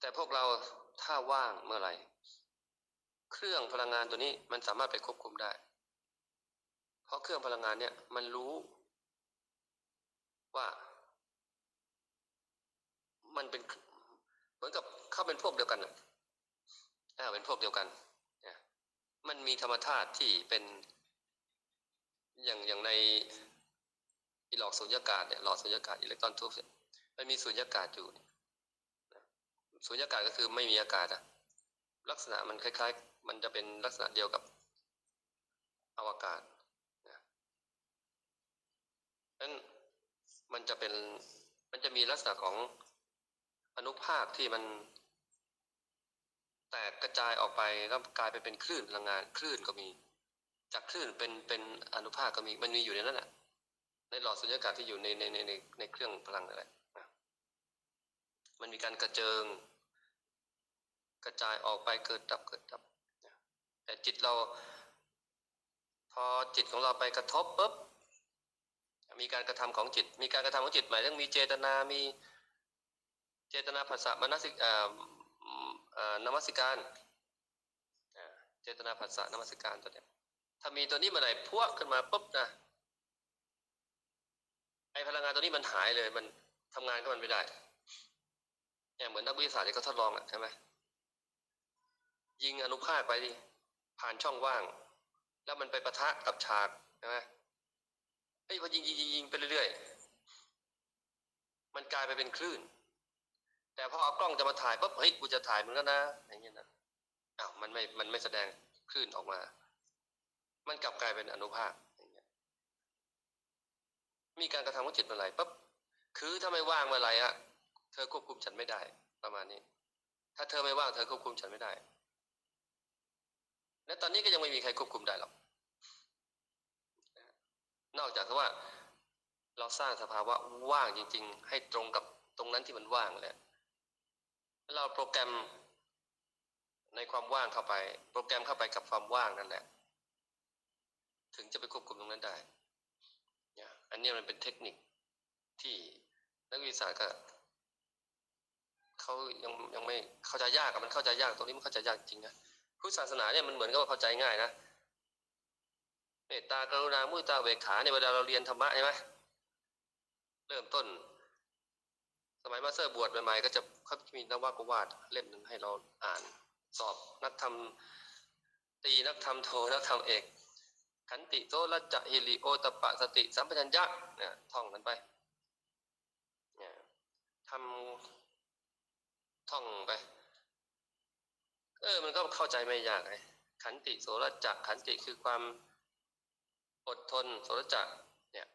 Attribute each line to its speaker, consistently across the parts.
Speaker 1: แต่พวกเราถ้าว่างเมื่อไหร่ เครื่องพลังงานตัวนี้มันสามารถไปควบคุมได้ เพราะเครื่องพลังงานเนี่ยมันรู้ว่า มันเป็นเหมือนกับเข้าเป็นพวกเดียวกันน่ะอ่าเป็นพวกเดียวกันนะมันมีธรรมธาตุที่เป็นอย่างอย่างในอีหลอกสุญญากาศเนี่ยหลอดสุญญากาศอิเล็กตรอนทูบเนี่ยมันมีสุญญากาศอยู่ สุญญากาศก็คือไม่มีอากาศอะลักษณะมันคล้าย ๆ มันจะเป็นลักษณะเดียวกับอวกาศนะนั้นมันจะเป็นมันจะมีลักษณะของอนุภาคที่มันแตกกระจายออกไปแล้วกลายไปเป็นคลื่นพลังงานคลื่นก็มี จากคลื่นเป็นเป็นอนุภาคก็มีมันมีอยู่ในนั้นแหละในหลอดสุญญากาศที่อยู่ในในในในในเครื่องพลังนั่นแหละนะมันมีการกระเจิง กระจายออกไปเกิดดับเกิดดับแต่จิตเรา พอจิตของเราไปกระทบปุ๊บมีการกระทำของจิต มีการกระทำของจิตหมายถึงมีเจตนา มีเจตนาภาษามนสิกนมัสิการเจตนาภาษานมัสิการตัวเนี้ยถ้ามีตัวนี้มื่อไหร่พวกขึ้นมาปุ๊บนะไอพลังงานตัวนี้มันหายเลย มันทำงานก็มันไม่ได้เนี่ยเหมือนนักวิทยาศาสตร์ที่เขาทดลองอะใช่ไหม ยิงอนุภาคไปดิผ่านช่องว่าง แล้วมันไปปะทะกับฉากใช่ไหมไอ้ยพอยิงยิงยิงยิงไปเรื่อยๆมันกลายไปเป็นคลื่น แต่พอเอากล้องจะมาถ่ายปุ๊บเฮ้ยกูจะถ่ายมันแล้วนะอย่างเงี้ยนะอ้าวมันไม่มันไม่แสดงคลื่นออกมา มันกลับกลายเป็นอนุภาคอย่างเงี้ยมีการกระทำของจิตเมื่อไหร่ปั๊บคือถ้าไม่ว่างเมื่อไหร่อะเธอควบคุมฉันไม่ได้ ประมาณนี้ ถ้าเธอไม่ว่างเธอควบคุมฉันไม่ได้ และตอนนี้ก็ยังไม่มีใครควบคุมได้หรอกนอกจากว่าเราสร้างสภาวะว่างจริง ๆ ให้ตรงกับตรงนั้นที่มันว่างแหละเราโปรแกรมในความว่างเข้าไป โปรแกรมเข้าไปกับความว่างนั่นแหละ ถึงจะไปควบคุมตรงนั้นได้เนี่ยอันนี้มันเป็นเทคนิคที่นักวิทยาศาสตร์ก็เขายังยังไม่เข้าใจยากอะมันเข้าใจยากตรงนี้มันเข้าใจยากจริงนะ พุทธศาสนาเนี่ยมันเหมือนกับว่าเข้าใจง่ายนะเมตตากรุณามุตตาเวกขาในยเวลาเราเรียนธรรมะใช่ไหมเริ่มต้น สมัยมาสเตอร์บวชใหม่ๆก็จะเขามีนวากวาดเล่มหนึ่งให้เราอ่าน สอบนักธรรมตีนักธรรมโทนักธรรมเอกขันติโตรัจจะฮิริโอตปะสติสัมปชัญญะเนี่ยท่องกันไปเนี่ยทำท่องไป เออ มันก็เข้าใจไม่ยากไงขันติโสรจักขันติคือความอดทนโสรจักเนี่ย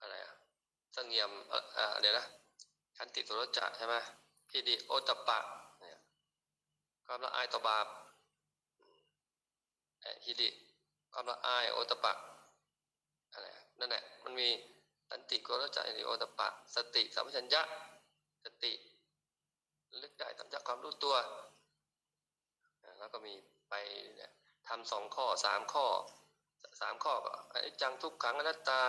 Speaker 1: อะไรอะสงเงียมเออเออเดี๋ยวนะขันติโสรจักใช่ไหมฮิริโอตปะเนี่ยความละอายต่อบาปเอฮิริความละอายโอตปะอะไรนั่นแหละมันมีตันติโกรจักฮิริโอตปะ สติสัมปชัญญะสติลึกได้สัมปชัญญะความรู้ตัว แล้วก็มีไปทำสองข้อสามข้อสามข้อก็อนิจจังทุกขังอนัตตา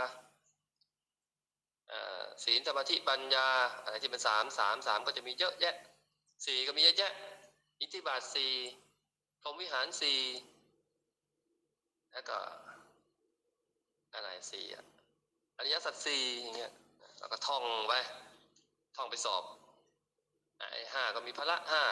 Speaker 1: อ่าศีลสมาธิปัญญาอะไรที่เป็นสามสามสามก็จะมีเยอะแยะสี่ก็มีเยอะแยะอิทธิบาทสี่พรหมวิหารสี่แล้วก็อะไรสี่อะอริยสัจสี่อย่างเงี้ยแล้วก็ท่องไปท่องไปสอบไอ้ห้าก็มีพละห้า